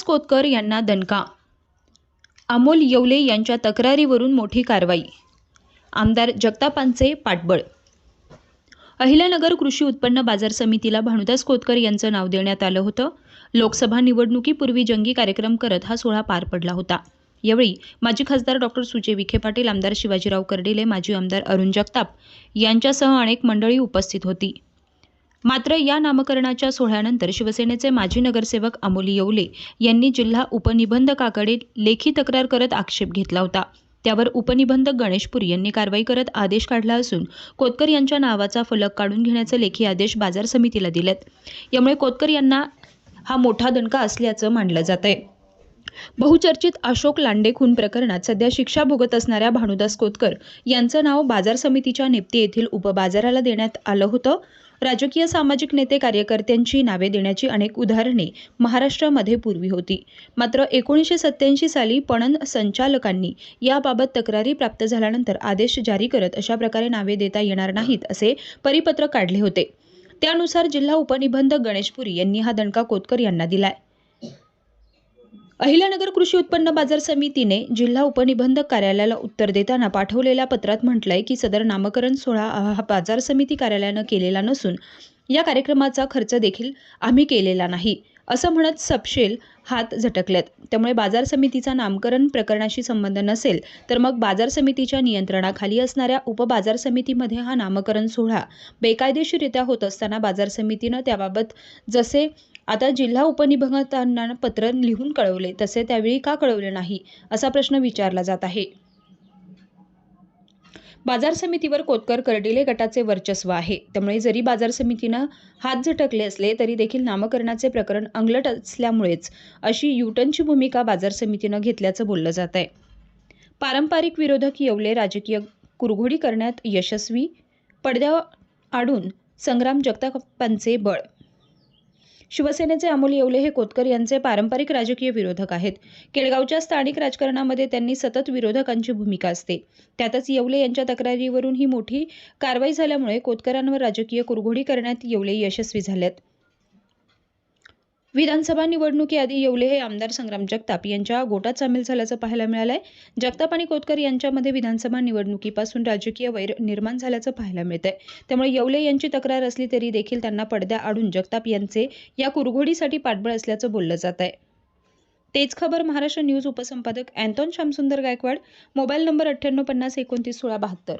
भानुदास कोतकर यांना दणका. अमोल येवले यांच्या तक्रारीवरून मोठी कारवाई. आमदार जगतापांचे पाठबळ. अहिल्यानगर कृषी उत्पन्न बाजार समितीला भानुदास कोतकर यांचं नाव देण्यात आलं होतं. लोकसभा निवडणुकीपूर्वी जंगी कार्यक्रम करत हा सोहळा पार पडला होता. यावेळी माजी खासदार डॉक्टर सुजय विखे पाटील आमदार शिवाजीराव कर्डिले माजी आमदार अरुण जगताप यांच्यासह अनेक मंडळी उपस्थित होती. मात्र या नामकरणाच्या सोहळ्यानंतर शिवसेनेचे माजी नगरसेवक अमोल येवले यांनी जिल्हा उपनिबंधकाकडे लेखी तक्रार करत आक्षेप घेतला होता. त्यावर उपनिबंधक गणेशपूर यांनी कारवाई करत आदेश काढला असून कोतकर यांच्या नावाचा फलक काढून घेण्याचे लेखी आदेश बाजार समितीला दिलेत. यामुळे कोतकर यांना हा मोठा दणका असल्याचं मानलं जात आहे बहुचर्चित अशोक लांडे खून प्रकरणात सध्या शिक्षा भोगत असणाऱ्या भानुदास कोतकर यांचं नाव बाजार समितीच्या नेप्ती येथील उपबाजाराला देण्यात आलं होतं. राजकीय सामाजिक नेते कार्यकर्त्यांची नावे देण्याची अनेक उदाहरणे महाराष्ट्रामध्ये पूर्वी होती. मात्र एकोणीसशे सत्त्याऐंशी साली पणन संचालकांनी याबाबत तक्रारी प्राप्त झाल्यानंतर आदेश जारी करत अशा प्रकारे नावे देता येणार नाहीत असे परिपत्रक काढले होते. त्यानुसार जिल्हा उपनिबंधक गणेशपुरी यांनी हा दणका कोतकर यांना दिलाय. अहिल्यानगर कृषी उत्पन्न बाजार समितीने जिल्हा उपनिबंधक कार्यालयाला उत्तर देताना पाठवलेल्या पत्रात म्हटलंय की सदर नामकरण सोहळा हा बाजार समिती कार्यालयानं केलेला नसून या कार्यक्रमाचा खर्च देखील आम्ही केलेला नाही. असं म्हणत सपशेल हात झटकलेत. त्यामुळे बाजार समितीचा नामकरण प्रकरणाशी संबंध नसेल तर मग बाजार समितीच्या नियंत्रणाखाली असणाऱ्या उपबाजार समितीमध्ये हा नामकरण सोहळा बेकायदेशीररित्या होत असताना बाजार समितीनं त्याबाबत जसे आता जिल्हा उपनिबंधकांना पत्र लिहून कळवले तसे त्यावेळी का कळवले नाही असा प्रश्न विचारला जात आहे. बाजार समितीवर कोतकर कर्डिले गटाचे वर्चस्व आहे. त्यामुळे जरी बाजार समितीनं हात झटकले असले तरी देखील नामकरणाचे प्रकरण अंगलट असल्यामुळेच अशी युटनची भूमिका बाजार समितीनं घेतल्याचं बोललं जात आहे. पारंपरिक विरोधक येवले राजकीय कुरघोडी करण्यात यशस्वी पडद्या आडून संग्राम जगतापांचे बळ शिवसेनेचे अमोल येवले हे कोतकर यांचे पारंपरिक राजकीय विरोधक आहेत. केळगावच्या स्थानिक राजकारणामध्ये त्यांनी सतत विरोधकांची भूमिका असते. त्यातच येवले यांच्या तक्रारीवरून ही मोठी कारवाई झाल्यामुळे कोतकरांवर राजकीय कुरघोडी करण्यात येवले यशस्वी झाल्यात विधानसभा निवडणुकीआधी येवले हे आमदार संग्राम जगताप यांच्या गोटात सामील झाल्याचं पाहायला मिळालंय. जगताप आणि कोतकर यांच्यामध्ये विधानसभा निवडणुकीपासून राजकीय वैर निर्माण झाल्याचं पाहायला मिळतंय. त्यामुळे येवले यांची तक्रार असली तरी देखील त्यांना पडद्या आडून जगताप यांचे या कुरघोडीसाठी पाठबळ असल्याचं बोललं जात आहे तेच खबर Maharashtra news उपसंपादक Anton Shyamsundar Gaikwad mobile number अठ्ठ्याण्णव पन्नास एकोणतीस सोळा बहात्तर.